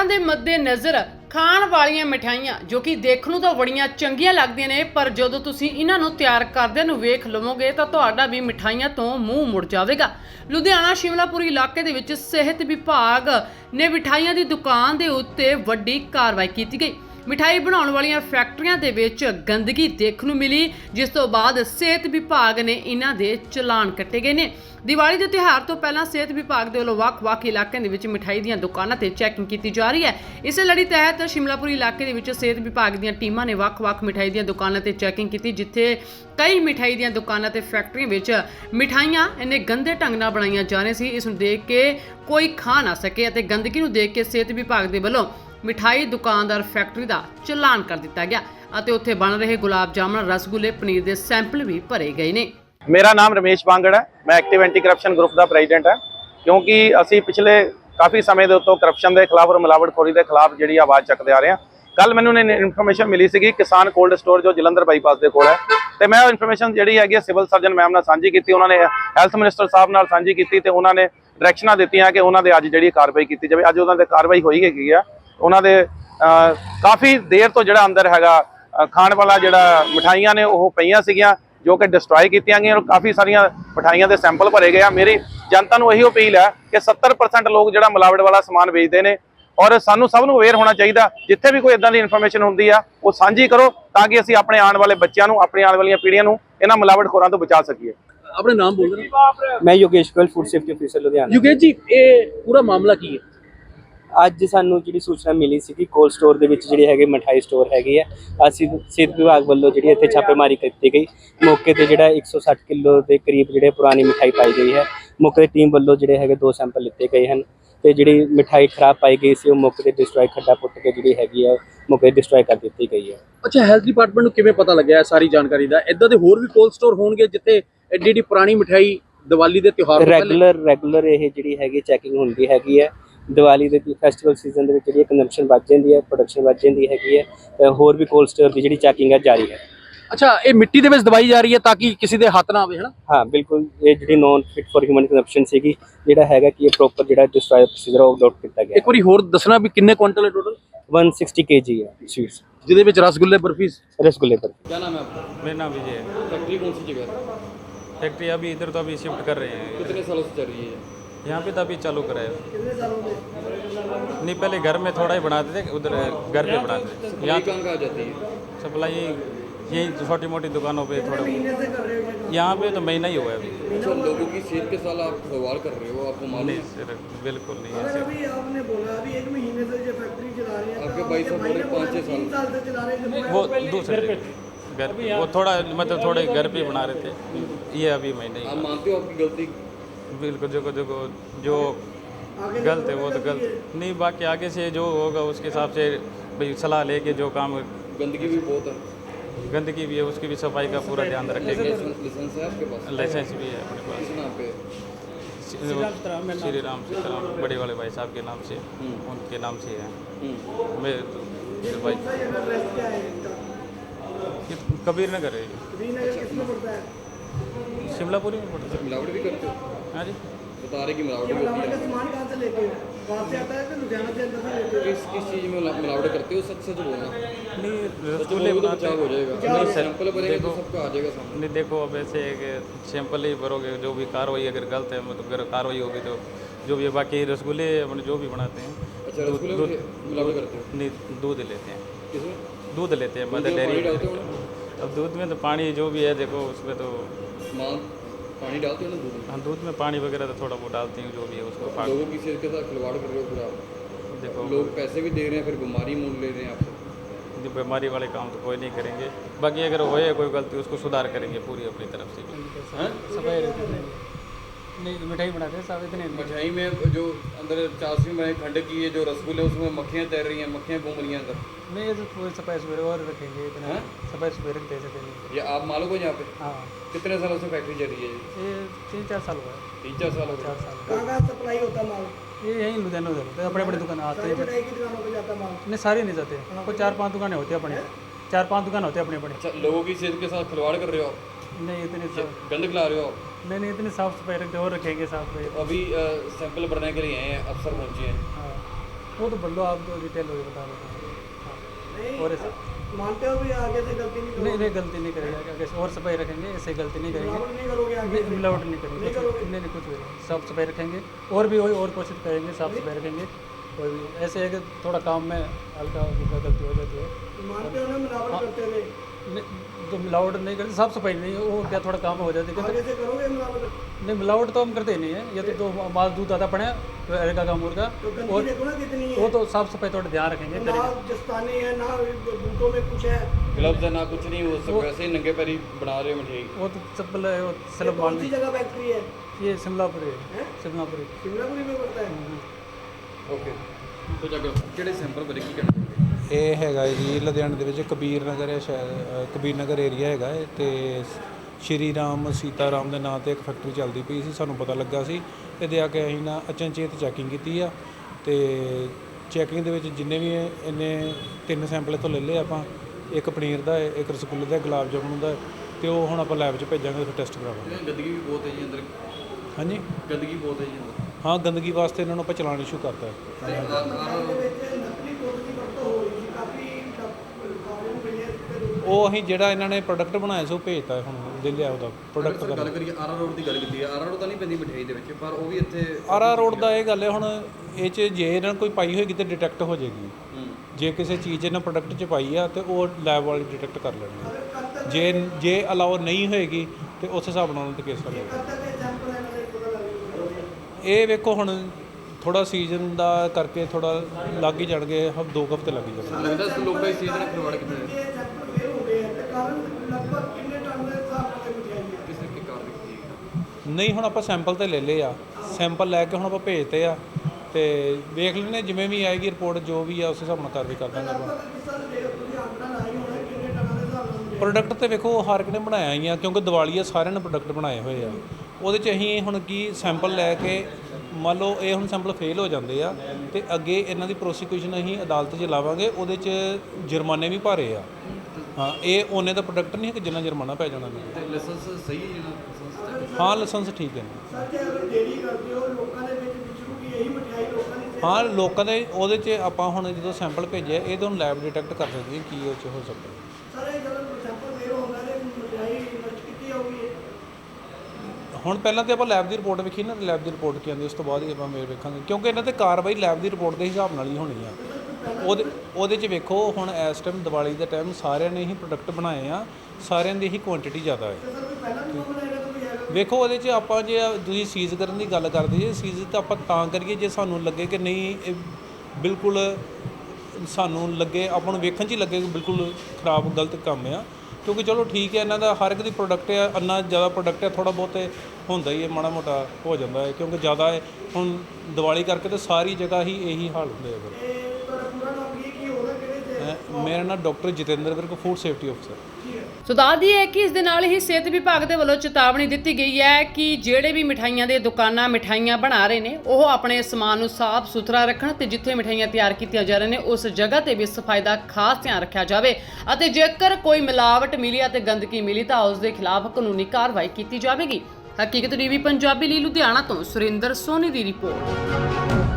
ਤਿਉਹਾਰਾਂ ਦੇ ਮੱਦੇਨਜ਼ਰ ਖਾਣ ਵਾਲੀਆਂ ਮਠਿਆਈਆਂ ਜੋ ਕਿ ਦੇਖਣ ਨੂੰ ਤਾਂ ਬੜੀਆਂ ਚੰਗੀਆਂ ਲੱਗਦੀਆਂ ਨੇ, ਪਰ ਜਦੋਂ ਤੁਸੀਂ ਇਹਨਾਂ ਨੂੰ ਤਿਆਰ ਕਰਦਿਆਂ ਨੂੰ ਵੇਖ ਲਵੋਗੇ, ਤਾਂ ਤੁਹਾਡਾ ਵੀ ਮਠਾਈਆਂ ਤੋਂ ਮੂੰਹ ਮੁੜ ਜਾਵੇਗਾ। ਲੁਧਿਆਣਾ ਸ਼ਿਮਲਾਪੁਰੀ ਇਲਾਕੇ ਦੇ ਵਿੱਚ ਸਿਹਤ ਵਿਭਾਗ ਨੇ ਮਠਾਈਆਂ ਦੀ ਦੁਕਾਨ ਦੇ ਉੱਤੇ ਵੱਡੀ ਕਾਰਵਾਈ ਕੀਤੀ ਗਈ। ਮਿਠਾਈ ਬਣਾਉਣ ਵਾਲੀਆਂ ਫੈਕਟਰੀਆਂ ਦੇ ਵਿੱਚ ਗੰਦਗੀ ਦੇਖਣ ਨੂੰ ਮਿਲੀ, ਜਿਸ ਤੋਂ ਬਾਅਦ ਸਿਹਤ ਵਿਭਾਗ ਨੇ ਇਹਨਾਂ ਦੇ ਚਲਾਨ ਕੱਟੇ ਗਏ ਨੇ। ਦੀਵਾਲੀ ਦੇ ਤਿਉਹਾਰ ਤੋਂ ਪਹਿਲਾਂ ਸਿਹਤ ਵਿਭਾਗ ਦੇ ਵੱਲੋਂ ਵੱਖ-ਵੱਖ ਇਲਾਕਿਆਂ ਦੇ ਵਿੱਚ ਮਿਠਾਈ ਦੀਆਂ ਦੁਕਾਨਾਂ ਤੇ ਚੈਕਿੰਗ ਕੀਤੀ ਜਾ ਰਹੀ ਹੈ। ਇਸੇ ਲੜੀ ਤਹਿਤ ਸ਼ਿਮਲਾਪੁਰੀ ਇਲਾਕੇ ਦੇ ਵਿੱਚ ਸਿਹਤ ਵਿਭਾਗ ਦੀਆਂ ਟੀਮਾਂ ਨੇ ਵੱਖ-ਵੱਖ ਮਿਠਾਈ ਦੀਆਂ ਦੁਕਾਨਾਂ ਤੇ ਚੈਕਿੰਗ ਕੀਤੀ, ਜਿੱਥੇ ਕਈ ਮਿਠਾਈ ਦੀਆਂ ਦੁਕਾਨਾਂ ਤੇ ਫੈਕਟਰੀਆਂ ਵਿੱਚ ਮਿਠਾਈਆਂ ਇੰਨੇ ਗੰਦੇ ਢੰਗ ਨਾਲ ਬਣਾਈਆਂ ਜਾ ਰਹੀਆਂ ਸੀ। ਇਸ ਨੂੰ ਦੇਖ ਕੇ ਕੋਈ ਖਾ ਨਾ ਸਕੇ ਅਤੇ ਗੰਦਗੀ ਨੂੰ ਦੇਖ ਕੇ ਸਿਹਤ ਵਿਭਾਗ ਦੇ ਵੱਲੋਂ ਮਿਠਾਈ ਦੁਕਾਨਦਾਰ ਫੈਕਟਰੀ ਦਾ ਚਲਾਨ ਕਰ ਦਿੱਤਾ ਗਿਆ ਅਤੇ ਉੱਥੇ ਬਣ ਰਹੇ ਗੁਲਾਬ ਜਾਮਣ, ਰਸਗੁੱਲੇ, ਪਨੀਰ ਦੇ ਸੈਂਪਲ ਵੀ ਭਰੇ ਗਏ ਨੇ। ਮੇਰਾ ਨਾਮ ਰਮੇਸ਼ ਬਾਂਗੜ ਹੈ। ਮੈਂ ਐਕਟਿਵ ਐਂਟੀ ਕਰਪਸ਼ਨ ਗਰੁੱਪ ਦਾ ਪ੍ਰੈਜ਼ੀਡੈਂਟ ਹਾਂ, ਕਿਉਂਕਿ ਅਸੀਂ ਪਿਛਲੇ ਕਾਫੀ ਸਮੇਂ ਦੇ ਉੱਤੋਂ ਕਰਪਸ਼ਨ ਦੇ ਖਿਲਾਫ ਔਰ ਮਿਲਾਵਟਖੋਰੀ ਦੇ ਖਿਲਾਫ ਜਿਹੜੀ ਆਵਾਜ਼ ਚੱਕਦੇ ਆ ਰਹੇ ਹਾਂ। ਕੱਲ ਮੈਨੂੰ ਇਨਫੋਰਮੇਸ਼ਨ ਮਿਲੀ ਸੀਗੀ ਕਿਸਾਨ ਕੋਲਡ ਸਟੋਰ ਜੋ ਜਲੰਧਰ ਬਾਈਪਾਸ ਦੇ ਕੋਲ ਹੈ। ਤੇ ਮੈਂ ਉਹ ਇਨਫੋਰਮੇਸ਼ਨ ਜਿਹੜੀ ਹੈਗੀ ਹੈ ਸਿਵਲ ਸਰਜਨ ਮੈਮ ਨਾਲ ਸਾਂਝੀ ਕੀਤੀ, ਉਹਨਾਂ ਨੇ ਹੈਲਥ ਮਿਨਿਸਟਰ ਸਾਹਿਬ ਨਾਲ ਸਾਂਝੀ ਕੀਤੀ ਤੇ ਉਹਨਾਂ ਨੇ ਡਾਇਰੈਕਸ਼ਨਾਂ ਦਿੱਤੀਆਂ ਕਿ ਉਹਨਾਂ ਦੇ ਅੱਜ ਜਿਹੜੀ ਕਾਰਵਾਈ ਕੀਤੀ ਜਾਵੇ। ਅੱਜ ਉਹਨਾਂ ਦੇ ਕਾਰਵਾਈ ਹੋਈ ਹੈਗੀ ਆ। ਉਹਨਾਂ ਦੇ ਕਾਫੀ ਦੇਰ ਤੋਂ ਜਿਹੜਾ ਅੰਦਰ ਹੈਗਾ ਖਾਣ ਵਾਲਾ ਜਿਹੜਾ ਮਠਾਈਆਂ ਨੇ ਉਹ ਪਈਆਂ ਸੀਗੀਆਂ ਜੋ ਕਿ ਡਿਸਟਰੋਏ ਕੀਤੀਆਂ ਗਈਆਂ ਔਰ ਕਾਫੀ ਸਾਰੀਆਂ ਮਠਾਈਆਂ ਦੇ ਸੈਂਪਲ ਭਰੇ ਗਏ ਆ। ਮੇਰੀ ਜਨਤਾ ਨੂੰ ਇਹੀ ਅਪੀਲ ਹੈ ਕਿ 70% ਲੋਕ ਜਿਹੜਾ ਮਿਲਾਵਟ ਵਾਲਾ ਸਮਾਨ ਵੇਚਦੇ ਨੇ ਔਰ ਸਾਨੂੰ ਸਭ ਨੂੰ ਅਵੇਅਰ ਹੋਣਾ ਚਾਹੀਦਾ ਜਿੱਥੇ ਵੀ ਕੋਈ ਇਦਾਂ ਦੀ ਇਨਫੋਰਮੇਸ਼ਨ ਹੁੰਦੀ ਆ ਉਹ ਸਾਂਝੀ ਕਰੋ ਤਾਂ ਕਿ ਅਸੀਂ ਆਪਣੇ ਆਉਣ ਵਾਲੇ ਬੱਚਿਆਂ ਨੂੰ ਆਪਣੀ ਆਉਣ ਵਾਲੀਆਂ ਪੀੜ੍ਹੀਆਂ ਨੂੰ ਇਹਨਾਂ ਮਿਲਾਵਟਖੋਰਾਂ ਤੋਂ ਬਚਾ ਸਕੀਏ। ਆਪਣੇ ਨਾਮ ਬੋਲ। ਰਹੇ ਮੈਂ Yogesh Goyal food safety officer Ludhiana. Yogesh ji ਇਹ ਪੂਰਾ ਮਾਮਲਾ ਕੀ ਹੈ? ਅੱਜ ਸਾਨੂੰ ਜਿਹੜੀ ਸੂਚਨਾ ਮਿਲੀ ਸੀ ਕਿ ਕੋਲਡ ਸਟੋਰ ਦੇ ਵਿੱਚ ਜਿਹੜੀ ਹੈਗੇ ਮਠਾਈ ਸਟੋਰ ਹੈਗੀ ਹੈ ਅਸੀਂ ਸਿਹਤ ਵਿਭਾਗ ਵੱਲੋਂ ਜਿਹੜੀ ਇੱਥੇ ਛਾਪੇਮਾਰੀ ਕੀਤੀ ਗਈ। ਮੌਕੇ ਤੇ ਜਿਹੜਾ 160 ਕਿਲੋ ਦੇ ਕਰੀਬ ਜਿਹੜੇ ਪੁਰਾਣੀ ਮਠਾਈ ਪਾਈ ਗਈ ਹੈ। ਮੌਕੇ ਦੀ ਟੀਮ ਵੱਲੋਂ ਜਿਹੜੇ ਹੈਗੇ ਦੋ ਸੈਂਪਲ ਲਿੱਤੇ ਗਏ ਹਨ ਤੇ ਜਿਹੜੀ ਮਠਾਈ ਖਰਾਬ ਪਾਈ ਗਈ ਸੀ ਉਹ ਮੌਕੇ ਤੇ ਡਿਸਟਰੋਏ ਖੱਡਾ ਪੁੱਟ ਕੇ ਜਿਹੜੀ ਹੈਗੀ ਹੈ ਮੌਕੇ ਡਿਸਟਰੋਏ ਕਰ ਦਿੱਤੀ ਗਈ ਹੈ। ਅੱਛਾ ਹੈਲਥ ਡਿਪਾਰਟਮੈਂਟ ਨੂੰ ਕਿਵੇਂ ਪਤਾ ਲੱਗਿਆ ਸਾਰੀ ਜਾਣਕਾਰੀ ਦਾ? ਇਦਾਂ ਦੇ ਹੋਰ ਵੀ ਕੋਲਡ ਸਟੋਰ ਹੋਣਗੇ ਜਿੱਥੇ ਐਡੀ ਐਡੀ ਪੁਰਾਣੀ ਮਠਿਆਈ ਦੀਵਾਲੀ ਦੇ ਤਿਉਹਾਰ ਤੋਂ ਰੈਗੂਲਰ ਰੈਗੂਲਰ ਇਹ ਜਿਹੜੀ ਹੈਗੀ ਚੈਕਿੰਗ ਹੁੰਦੀ ਹੈਗੀ ਹੈ। ਦੀਵਾਲੀ ਦੇ ਫੈਸਟੀਵਲ ਸੀਜ਼ਨ ਦੇ ਵਿੱਚ ਜਿਹੜੀ ਕੰਜ਼ੰਪਸ਼ਨ ਵੱਧ ਜਾਂਦੀ ਹੈ ਪ੍ਰੋਡਕਸ਼ਨ ਵੱਧ ਜਾਂਦੀ ਹੈਗੀ ਹੈ ਹੋਰ ਵੀ ਕੋਲ ਸਟੋਰ ਦੀ ਜਿਹੜੀ ਚੈਕਿੰਗ ਹੈ ਜਾਰੀ ਹੈ। ਅੱਛਾ ਇਹ ਮਿੱਟੀ ਦੇ ਵਿੱਚ ਦਵਾਈ ਜਾ ਰਹੀ ਹੈ ਤਾਂ ਕਿ ਕਿਸੇ ਦੇ ਹੱਥ ਨਾ ਆਵੇ ਹਨਾ? ਹਾਂ ਬਿਲਕੁਲ ਇਹ ਜਿਹੜੀ non fit for human consumption ਸੀਗੀ ਜਿਹੜਾ ਹੈਗਾ ਕਿ ਇਹ ਪ੍ਰੋਪਰ ਜਿਹੜਾ ਡਿਸਟ੍ਰੋਇਰ ਪ੍ਰੋਸੀਜਰ ਉਹ ਆਊਟ ਕੀਤਾ ਗਿਆ। ਇੱਕ ਵਾਰੀ ਹੋਰ ਦੱਸਣਾ ਵੀ ਕਿੰਨੇ ਕੁਇੰਟਲ ਹੈ ਟੋਟਲ 160 ਕੇਜੀ ਹੈ ਸਵੀਟਸ ਜਿਹਦੇ ਵਿੱਚ ਰਸਗੁੱਲੇ ਬਰਫੀ ਰਸਗੁੱਲੇ ਬਰਫੀ। ਕੀ ਨਾਮ ਹੈ ਆਪਕਾ? ਮੇਰਾ ਨਾਮ ਵਿਜੇ ਹੈ। फैक्ट्री कौन सी जगह फैक्ट्री अभी इधर तो अभी शिफ्ट कर रहे हैं कितने सालों से चल रही है यहाँ पे तो अभी चालू करा है नहीं पहले घर में थोड़ा ही बनाते थे उधर घर पे बनाते थे। यहाँ कहाँ कहाँ जाती है? सप्लाई यही छोटी मोटी दुकानों पे थोड़ा। यहाँ पे तो महीना ही हुआ है अभी। अच्छा लोगों की सेहत के साथ आप सवाल कर रहे हो आपको मालूम नहीं सर बिल्कुल नहीं है सर अभी आपने बोला अभी एक महीने से जो फैक्ट्री चला रहे हैं आपके भाई साहब बोले पाँच छः साल से चला रहे हैं वो दूसरे घर पे। वो थोड़ा मतलब थोड़े घर पे बना रहे थे। ये अभी महीना आप मानते हो आपकी गलती बिल्कुल देखो देखो जो गलत है वो तो गलत नहीं बाकी आगे से जो होगा उसके हिसाब से भाई सलाह लेके जो काम गंदगी भी बहुत है। गंदगी भी है उसकी भी सफ़ाई का पूरा ध्यान रखेंगे। लाइसेंस है भी है अपने पास। श्री राम सीताराम बड़े वाले भाई साहब के नाम से। उनके नाम से है। हम्म। मैं तो भाई ये कबीर नगर है ये। शिमलापुरी में पड़ता है मिलावट भी करते हो? हाँ जी। बता रहे कि मिलावट भी होती है। सामान कहाँ से लेके वहाँ से आता है कि लुधियाना से अंदर से लेके किस किस चीज़ में मिला- मिलावट करते हो सच सच बोलना? नहीं सच रसगुल्ले बोलोगे तो बनाते बचाव हो जाएगा। नहीं सर सैंपल भरेगा तो देखो सबका आ जाएगा सामने। नहीं देखो अब ऐसे है कि सैंपल ही भरोगे जो भी कार्रवाई अगर गलत है मतलब अगर कार्रवाई होगी तो जो भी है, बाकी रसगुल्ले अपने जो भी बनाते हैं अच्छा दूध- रसगुल्ले में मिलावट करते हो? नहीं दूध लेते हैं। किसमें? दूध लेते हैं दूध मदर पानी डेयरी डालते हो ना अब दूध में तो पानी जो भी है देखो उसमें तो माँ पानी डालती है ना दूध में? हाँ दूध में पानी वगैरह तो थोड़ा बहुत डालती हूँ जो भी है उसको फाड़ लोगों की सेहत के साथ खिलवाड़ कर रहे हो पूरा? देखो। लोग पैसे भी दे रहे हैं फिर बीमारी मोल ले रहे हैं आपसे? जो बीमारी वाले काम तो कोई नहीं करेंगे। बाकी अगर होए कोई गलती उसको सुधार करेंगे पूरी अपनी तरफ़ से। भी रहती है। नहीं मिठाई बनाते हैं साथ इतने मिठाई। में जो अंदर चाशनी में खंड की है जो रसगुल्ले उसमें मक्खियाँ तैर रही हैं मक्खियाँ घूम रही हैं अंदर। नहीं ये तो पूरी सफ़ाई सुबह और रखेंगे इतना। हैं? सफ़ाई सुबह रखते हैं ये आप मालूम हो यहाँ पे? हाँ। कितने सालों से फैक्ट्री चल रही है ये? तीन चार साल हुआ है। तीन चार साल हो चार साल। कहाँ सप्लाई होता माल? ये यहीं लुधियाना उधर होता है अपने अपने दुकान आते हैं। नहीं सारे नहीं जाते। कोई चार पाँच दुकानें होती है अपने। चार पाँच दुकान होते हैं अपने अपने अच्छा लोगों की सेहत के साथ खिलवाड़ कर रहे हो नहीं इतनी साफ़ गंद खिला रहे हो नहीं इतनी साफ़ सफ़ाई रखते और रखेंगे साफ़ सफ़ाई। अभी सैंपल भरने के लिए आए हैं अफसर पहुँचे हैं। हाँ। वो तो बोल आप तो डिटेल हो बता दो नहीं और आप मानते हो भी आगे से गलती नहीं नहीं नहीं गलती नहीं करेगा आगे से और सफ़ाई रखेंगे ऐसे गलती नहीं करेंगे। मिलावट नहीं करोगे आगे नहीं, मिलावट नहीं करेंगे नहीं कुछ करोगे? नहीं नहीं कुछ भी नहीं। साफ़ सफ़ाई रखेंगे और भी वही और कोशिश करेंगे साफ़ सफ़ाई रखेंगे कोई भी। ऐसे है कि थोड़ा काम में हल्का गलती हो जाती है। मानते हो ना मिलावट करते हुए? तो मिलावट नहीं करते साफ सफाई नहीं है वो क्या थोड़ा काम हो जाती है आगे से करोगे मिलावट नहीं मिलावट तो हम करते ही नहीं है ये तो, तो माल दूध आता पड़े तो हल्का का मुर्गा तो गंदगी और देखो ना कितनी वो है तो साफ सफाई थोड़ा ध्यान रखेंगे ना करेंगे दस्ताने है ना बूटों में कुछ है ਗਲਵਜ਼ ਹੈ ਨਾ ਕੁਝ ਨਹੀਂ ਉਸ ਵੈਸੇ ਹੀ ਨੰਗੇ ਪੈਰੀ ਬਣਾ ਰਹੇ ਹੋ ਮਠਿਆਈ वो तो चप्पल है वो ये सलब कौन मान सी जगह फैक्ट्री है ये शिमलापुरी हैं? है शिमलापुरी शिमलापुरी में पड़ता है ਓਕੇ ਤੋ ਜਾਗੋ ਕਿਹੜੇ ਸੈਂਪਲ ਬਾਰੇ ਕੀ ਕਹਿਣਾ ਚਾਹੁੰਦੇ ਇਹ ਹੈਗਾ ਜੀ ਲੁਧਿਆਣੇ ਦੇ ਵਿੱਚ ਕਬੀਰ ਨਗਰ ਹੈ ਸ਼ਾਇਦ ਕਬੀਰ ਨਗਰ ਏਰੀਆ ਹੈਗਾ ਹੈ ਤੇ ਸ਼੍ਰੀ ਰਾਮ ਸੀਤਾ ਰਾਮ ਦੇ ਨਾਂ ਤੇ ਇੱਕ ਫੈਕਟਰੀ ਚੱਲਦੀ ਪਈ ਸੀ ਸਾਨੂੰ ਪਤਾ ਲੱਗਾ ਸੀ। ਇਹਦੇ ਆ ਕੇ ਅਸੀਂ ਨਾ ਅਚਨਚੇਤ ਚੈਕਿੰਗ ਕੀਤੀ ਆ ਤੇ ਚੈਕਿੰਗ ਦੇ ਵਿੱਚ ਜਿੰਨੇ ਵੀ ਇਹ- ਇਹਨੇ ਤਿੰਨ ਸੈਂਪਲ ਇੱਥੋਂ ਲੈ ਲਏ ਆਪਾਂ ਇੱਕ ਪਨੀਰ ਦਾ ਇੱਕ ਰਸਗੁੱਲੇ ਦਾ ਗੁਲਾਬ ਜਾਮੁਨ ਦਾ ਤੇ ਉਹ ਹੁਣ ਆਪਾਂ ਲੈਬ 'ਚ ਭੇਜਾਂਗੇ ਫਿਰ ਟੈਸਟ ਕਰਾਵਾਂਗੇ। ਗੰਦਗੀ ਵੀ ਬਹੁਤ ਹੈ ਜੀ ਅੰਦਰ। ਹਾਂਜੀ? ਗੰਦਗੀ ਬਹੁਤ ਹੈ ਜੀ ਅੰਦਰ। ਹਾਂ ਗੰਦਗੀ ਵਾਸਤੇ ਇਹਨਾਂ ਨੂੰ ਆਪਾਂ ਚਲਾਨ ਇਸ਼ੂ ਕਰਤਾ ਹੈ ਤੇ ਆ- ਆ- ਇਹਦੇ ਵਿੱਚ ਨਕਲੀ ਦੁੱਧ ਦੀ ਵਰਤੋਂ ਹੋ ਰਹੀ ਸੀ ਕਾਫੀ ਕਾਰਨ ਪਈਏ ਤੇ ਦੁੱਧ ਉਹ ਅਸੀਂ ਜਿਹੜਾ ਇਹਨਾਂ ਨੇ ਪ੍ਰੋਡਕਟ ਬਣਾਇਆ ਸੀ ਉਹ ਭੇਜਤਾ ਹੁਣ ਦੇ ਲਿਆ ਉਹਦਾ ਅਗਰ ਪ੍ਰੋਡਕਟ ਸਰ ਗੱਲ ਕਰੀਏ ਆਰਾ ਰੋਡ ਦੀ ਗੱਲ ਕੀਤੀ ਹੈ ਆਰਾ ਰੋਡ ਤਾਂ ਨਹੀਂ ਪੈਂਦੀ ਮਠਿਆਈ ਦੇ ਵਿੱਚ ਪਰ ਉਹ ਵੀ ਇੱਥੇ ਆਰਾ ਰੋਡ ਦਾ ਇਹ ਗੱਲ ਹੈ ਹੁਣ ਇਹ ਚ ਜੇ ਇਹਨਾਂ ਕੋਈ ਪਾਈ ਹੋਏਗੀ ਤੇ ਡਿਟੈਕਟ ਹੋ ਜਾਏਗੀ। ਹੂੰ। ਜੇ ਕਿਸੇ ਚੀਜ਼ ਇਹਨਾਂ ਪ੍ਰੋਡਕਟ ਚ ਪਾਈ ਆ ਤੇ ਉਹ ਲੈਬ ਵਾਲੇ ਡਿਟੈਕਟ ਕਰ ਲੈਣਗੇ। ਜੇ ਜੇ ਅਲਾਉ ਨਹੀਂ ਹੋਏਗੀ ਤੇ ਉਸ ਹਿਸਾਬ ਨਾਲ ਉਹਨਾਂ ਤੇ ਕੇਸ ਲੱਗੇਗਾ ਇਹ ਵੇਖੋ ਹੁਣ ਥੋੜਾ ਸੀਜ਼ਨ ਦਾ ਕਰਕੇ ਥੋੜਾ ਲੱਗ ਹੀ ਜਾਣਗੇ ਹਫ ਦੋ ਹਫ਼ਤੇ ਲੱਗ ਹੀ ਜਾਣਗੇ। ਲੱਗਦਾ ਲੋਕਾਂ ਦੀ ਸੀਜ਼ਨ ਖਰਵਾੜ ਕਿੱਥੇ ਕਾਰਨ ਲਗਭਗ ਕਿੰਨੇ ਟਨ ਦੇ ਹਿਸਾਬ ਨਾਲ ਇਹ ਮਠਿਆਈ ਹੈ? ਕਿਸ ਤਰੀਕੇ ਕਾਰਵਾਈ ਕੀਤੀ ਗਈ ਨਹੀਂ ਹੁਣ ਆਪਾਂ ਸੈਂਪਲ ਤੇ ਲੈ ਲਏ ਆ। ਸੈਂਪਲ ਲੈ ਕੇ ਹੁਣ ਆਪਾਂ ਭੇਜਤੇ ਆ ਤੇ ਵੇਖ ਲੈਣੇ ਜਿਵੇਂ ਵੀ ਆਏਗੀ ਰਿਪੋਰਟ ਜੋ ਵੀ ਆ ਉਸ ਹਿਸਾਬ ਨਾਲ ਕਾਰਵਾਈ ਕਰ ਦਾਂਗੇ ਆਪਾਂ। ਲਗਭਗ ਕਿਸ ਤਰ੍ਹਾਂ ਦੇ ਤੁਸੀਂ ਆਂਕੜਾ ਲਾਈ ਹੋਣਾ ਹੈ, ਕਿੰਨੇ ਟਨਾਂ ਦੇ ਹਿਸਾਬ ਨਾਲ ਮਠਿਆਈ? ਪ੍ਰੋਡਕਟ ਤੇ ਵੇਖੋ ਹਰ ਇੱਕ ਨੇ ਬਣਾਇਆ ਹੀ ਆ ਕਿਉਂਕਿ ਦੀਵਾਲੀ ਆ ਸਾਰਿਆਂ ਨੇ ਪ੍ਰੋਡਕਟ ਬਣਾਏ ਹੋਏ ਆ। ਉਹਦੇ ਚ ਅਸੀਂ ਹੁਣ ਕੀ ਸੈਂਪਲ ਲੈ ਕੇ ਮੰਨ ਲਓ ਇਹ ਹੁਣ ਸੈਂਪਲ ਫੇਲ ਹੋ ਜਾਂਦੇ ਆ ਤੇ ਅੱਗੇ ਇਹਨਾਂ ਦੀ ਪ੍ਰੋਸੀਕਿਊਸ਼ਨ ਅਸੀਂ ਅਦਾਲਤ 'ਚ ਲਾਵਾਂਗੇ ਉਹਦੇ 'ਚ ਜੁਰਮਾਨੇ ਵੀ ਭਾਰੇ ਆ। ਹਾਂ ਇਹ ਉਹਨੇ ਦਾ ਪ੍ਰੋਡਕਟ ਨਹੀਂ ਹੈ ਕਿ ਜਿੰਨਾ ਜੁਰਮਾਨਾ ਪੈ ਜਾਣਾ ਨਹੀਂ। ਤੇ ਲਾਇਸੈਂਸ ਸਹੀ ਹੈ ਜਿਹੜਾ ਲਾਇਸੈਂਸ ਹਾਂ? ਲਾਇਸੈਂਸ ਠੀਕ ਹੈ। ਸਰ ਜੇ ਅਗਰ ਦੇਰੀ ਕਰਦੇ ਹੋ ਲੋਕਾਂ ਦੇ ਵਿੱਚ ਵਿਚਰੂਗੀ ਇਹੀ ਮਠਿਆਈ ਲੋਕਾਂ ਦੀ ਸਿਹਤ ਹਾਂ ਲੋਕਾਂ ਦੇ ਉਹਦੇ 'ਚ ਆਪਾਂ ਹੁਣ ਜਦੋਂ ਸੈਂਪਲ ਭੇਜਿਆ ਇਹ ਤੋਂ ਲੈਬ ਡਿਟੈਕਟ ਕਰ ਸਕਦੇ ਹਾਂ ਕੀ ਉਹ 'ਚ ਹੋ ਸਕਦਾ। ਸਰ ਇਹ ਜਦੋਂ ਸੈਂਪਲ ਫੇਲ ਹੁੰਦਾ ਤੇ ਮਠਿਆਈ ਨਸ਼ਟ ਕੀਤੀ ਜਾਊਗੀ ਇਹ। ਹੁਣ ਪਹਿਲਾਂ ਤੇ ਆਪਾਂ ਲੈਬ ਦੀ ਰਿਪੋਰਟ ਵੇਖੀ ਨਾ ਲੈਬ ਦੀ ਰਿਪੋਰਟ ਕੀ ਆਉਂਦੀ ਉਸ ਤੋਂ ਬਾਅਦ ਹੀ ਆਪਾਂ ਮੇਰ ਵੇਖਾਂਗੇ। ਕਿਉਂਕਿ ਇਹਨਾਂ ਤੇ ਕਾਰਵਾਈ ਲੈਬ ਦੀ ਰਿਪੋਰਟ ਦੇ ਹਿਸਾਬ ਨਾਲ ਹੀ ਹੋਣੀ ਆ। ਉਹਦੇ ਉਹਦੇ 'ਚ ਵੇਖੋ, ਹੁਣ ਇਸ ਟਾਈਮ ਦੀਵਾਲੀ ਦੇ ਟਾਈਮ ਸਾਰਿਆਂ ਨੇ ਹੀ ਪ੍ਰੋਡਕਟ ਬਣਾਏ ਆ, ਸਾਰਿਆਂ ਦੀ ਹੀ ਕੁਆਂਟੀਟੀ ਜ਼ਿਆਦਾ ਹੈ। ਵੇਖੋ, ਉਹਦੇ 'ਚ ਆਪਾਂ ਜੇ ਤੁਸੀਂ ਸੀਜ਼ ਕਰਨ ਦੀ ਗੱਲ ਕਰਦੇ ਜੇ ਸੀਜ਼ ਤਾਂ ਆਪਾਂ ਤਾਂ ਕਰੀਏ ਜੇ ਸਾਨੂੰ ਲੱਗੇ ਕਿ ਨਹੀਂ, ਇਹ ਬਿਲਕੁਲ ਸਾਨੂੰ ਲੱਗੇ, ਆਪਾਂ ਨੂੰ ਵੇਖਣ 'ਚ ਹੀ ਲੱਗੇ ਕਿ ਬਿਲਕੁਲ ਖਰਾਬ, ਗਲਤ ਕੰਮ ਆ। ਕਿਉਂਕਿ ਚਲੋ ਠੀਕ ਹੈ, ਇਹਨਾਂ ਦਾ ਹਰ ਇੱਕ ਦੀ ਪ੍ਰੋਡਕਟ ਆ, ਇੰਨਾ ਜ਼ਿਆਦਾ ਪ੍ਰੋਡਕਟ ਹੈ ਥੋੜਾ ਬਹੁਤ ਹੁੰਦਾ ਹੀ ਹੈ, ਮਾੜਾ ਮੋਟਾ ਹੋ ਜਾਂਦਾ ਹੈ, ਕਿਉਂਕਿ ਜ਼ਿਆਦਾ ਹੈ ਹੁਣ ਦੀਵਾਲੀ ਕਰਕੇ ਤਾਂ ਸਾਰੀ ਜਗ੍ਹਾ ਹੀ ਇਹੀ ਹਾਲ ਹੁੰਦੇ ਆ ਫਿਰ ਇਹ ਤੁਹਾਡਾ ਪੂਰਾ ਨਾਮ ਕੀ ਕੀ ਹੋਗਾ ਕਿਹੜੇ ਤੇ ਅਹ ਮੇਰਾ ਨਾਮ doctor Jatinder Virk food safety ਅਫਸਰ ਸੋ ਦੱਸਦੀ ਹੈ ਕਿ ਇਸ ਦੇ ਨਾਲ ਹੀ ਸਿਹਤ ਵਿਭਾਗ ਦੇ ਵੱਲੋਂ ਚੇਤਾਵਨੀ ਦਿੱਤੀ ਗਈ ਹੈ ਕਿ ਜਿਹੜੇ ਵੀ ਮਿਠਾਈਆਂ ਦੇ ਦੁਕਾਨਾਂ ਮਿਠਾਈਆਂ ਬਣਾ ਰਹੇ ਨੇ, ਉਹ ਆਪਣੇ ਸਮਾਨ ਨੂੰ ਸਾਫ਼ ਸੁਥਰਾ ਰੱਖਣ ਤੇ ਜਿੱਥੇ ਮਿਠਾਈਆਂ ਤਿਆਰ ਕੀਤੀਆਂ ਜਾ ਰਹੀਆਂ ਨੇ, ਉਸ ਜਗ੍ਹਾ ਤੇ ਵੀ ਸਫ਼ਾਈ ਦਾ ਖਾਸ ਧਿਆਨ ਰੱਖਿਆ ਜਾਵੇ ਅਤੇ ਜੇਕਰ ਕੋਈ ਮਿਲਾਵਟ ਮਿਲੀ ਅਤੇ ਗੰਦਗੀ ਮਿਲੀ ਤਾਂ ਉਸ ਦੇ ਖਿਲਾਫ ਕਾਨੂੰਨੀ ਕਾਰਵਾਈ ਕੀਤੀ ਜਾਵੇਗੀ। ਹਕੀਕਤ ਟੀਵੀ ਪੰਜਾਬੀ ਲਈ ਲੁਧਿਆਣਾ ਤੋਂ ਸੁਰਿੰਦਰ ਸੋਨੀ ਦੀ ਰਿਪੋਰਟ।